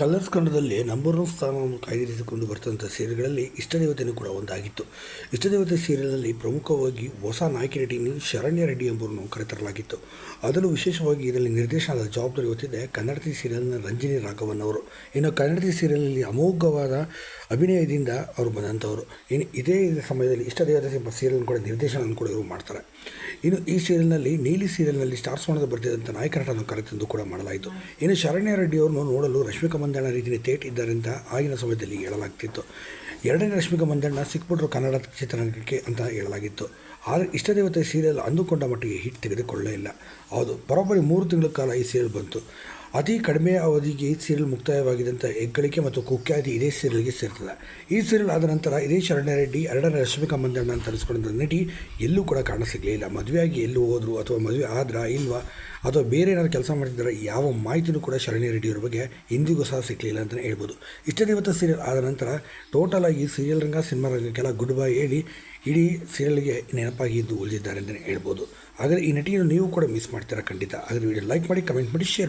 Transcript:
Colours ಕನ್ನಡದಲ್ಲಿ number one ಸ್ಥಾನವನ್ನು ಕಾಯ್ದಿರಿಸಿಕೊಂಡು ಬರ್ತಂಥ ಸೀರೆಗಳಲ್ಲಿ ಇಷ್ಟದೇವತೆಯೂ ಕೂಡ ಒಂದಾಗಿತ್ತು. ಇಷ್ಟದೇವತೆ ಸೀರಿಯಲ್ನಲ್ಲಿ ಪ್ರಮುಖವಾಗಿ ಹೊಸ ನಾಯಕಿ ನಟಿಯನ್ನು ಶರಣ್ಯ ರೆಡ್ಡಿ ಎಂಬುವರನ್ನು ಕರೆತರಲಾಗಿತ್ತು. ಅದರಲ್ಲೂ ವಿಶೇಷವಾಗಿ ಇದರಲ್ಲಿ ನಿರ್ದೇಶನದ ಜವಾಬ್ದಾರಿ ಹೊತ್ತಿದೆ ಕನ್ನಡತಿ ಸೀರಿಯಲ್ನ ರಂಜಿನಿ ರಾಘವನ್ ಅವರು. ಇನ್ನು ಕನ್ನಡತಿ ಸೀರಿಯಲ್ನಲ್ಲಿ ಅಮೋಘವಾದ ಅಭಿನಯದಿಂದ ಅವರು ಬಂದಂಥವರು ಇನ್ನು ಇದೇ ಸಮಯದಲ್ಲಿ ಇಷ್ಟದೇವತೆ ಎಂಬ ಸೀರಿಯಲ್ ಕೂಡ ನಿರ್ದೇಶನ ಕೂಡ ಇವರು ಮಾಡ್ತಾರೆ. ಇನ್ನು ಈ ಸೀರಿಯಲ್ನಲ್ಲಿ ನೀಲಿ ಸೀರಿಯಲ್ನಲ್ಲಿ ಸ್ಟಾರ್ ಸೋಣದ ಬರ್ತಿದ್ದಂಥ ನಾಯಕ ನಟನನ್ನು ಕರೆತಂದು ಕೂಡ ಮಾಡಲಾಯಿತು. ಇನ್ನು ಶರಣ್ಯ ರೆಡ್ಡಿ ಅವರನ್ನು ನೋಡಲು ರಶ್ಮಿಕಾ ಮಂದಣ್ಣ ರೀತಿಯಲ್ಲಿ ತೇಟ್ ಇದ್ದಾರೆ ಅಂತ ಆಗಿನ ಸಮಯದಲ್ಲಿ ಹೇಳಲಾಗ್ತಿತ್ತು. ಎರಡನೇ ರಶ್ಮಿಕಾ ಮಂದಣ್ಣ ಸಿಕ್ಬಿಟ್ರು ಕನ್ನಡ ಚಿತ್ರರಂಗಕ್ಕೆ ಅಂತ ಹೇಳಲಾಗಿತ್ತು. ಆದರೆ ಇಷ್ಟದೇವತೆ ಸೀರಿಯಲ್ ಅಂದುಕೊಂಡ ಮಟ್ಟಿಗೆ ಹಿಟ್ ತೆಗೆದುಕೊಳ್ಳೇ ಇಲ್ಲ. ಹೌದು, ಬರೋಬ್ಬರಿ ಮೂರು ತಿಂಗಳ ಕಾಲ ಈ ಸೀರಿಯಲ್ ಬಂತು. ಅತಿ ಕಡಿಮೆ ಅವಧಿಗೆ ಈ ಸೀರಿಯಲ್ ಮುಕ್ತಾಯವಾಗಿದ್ದಂಥ ಹೆಗ್ಗಳಿಕೆ ಮತ್ತು ಕುಖ್ಯಾತಿ ಇದೇ ಸೀರಿಯಲ್ಗೆ ಸೇರ್ತದೆ. ಈ ಸೀರಿಯಲ್ ಆದ ನಂತರ ಇದೇ ಶರಣ್ಯ ರೆಡ್ಡಿ ಎರಡನೇ ರಶ್ಮಿಕಾ ಮಂದಣ್ಣ ಅಂತ ಅನಿಸ್ಕೊಂಡಂಥ ನಟಿ ಎಲ್ಲೂ ಕೂಡ ಕಾಣ ಸಿಗಲಿಲ್ಲ ಮದುವೆಯಾಗಿ ಎಲ್ಲೂ ಹೋದರು ಅಥವಾ ಮದುವೆ ಆದ್ರಾ ಇಲ್ವಾ ಅಥವಾ ಬೇರೆ ಏನಾದ್ರು ಕೆಲಸ ಮಾಡ್ತಿದ್ದಾರೆ ಯಾವ ಮಾಹಿತಿನೂ ಕೂಡ ಶರಣ್ಯ ರೆಡ್ಡಿಯವ್ರ ಬಗ್ಗೆ ಇಂದಿಗೂ ಸಹ ಸಿಗಲಿಲ್ಲ ಅಂತಲೇ ಹೇಳ್ಬೋದು. ಇಷ್ಟ ದೇವತ ಸೀರಿಯಲ್ ಆದ ನಂತರ ಟೋಟಲ್ ಆಗಿ ಸೀರಿಯಲ್ ರಂಗ ಸಿನಿಮಾ ರಂಗಕ್ಕೆಲ್ಲ ಗುಡ್ ಬೈ ಹೇಳಿ ಇಡೀ ಸೀರಿಯಲ್ಗೆ ನೆನಪಾಗಿ ಇದ್ದು ಉಳಿದಿದ್ದಾರೆ ಅಂತಲೇ ಹೇಳ್ಬೋದು. ಆದರೆ ಈ ನಟಿಯನ್ನು ನೀವು ಕೂಡ ಮಿಸ್ ಮಾಡ್ತೀರಾ ಖಂಡಿತ. ಆದರೆ ವಿಡಿಯೋ ಲೈಕ್ ಮಾಡಿ ಕಮೆಂಟ್ ಮಾಡಿ ಶೇರ್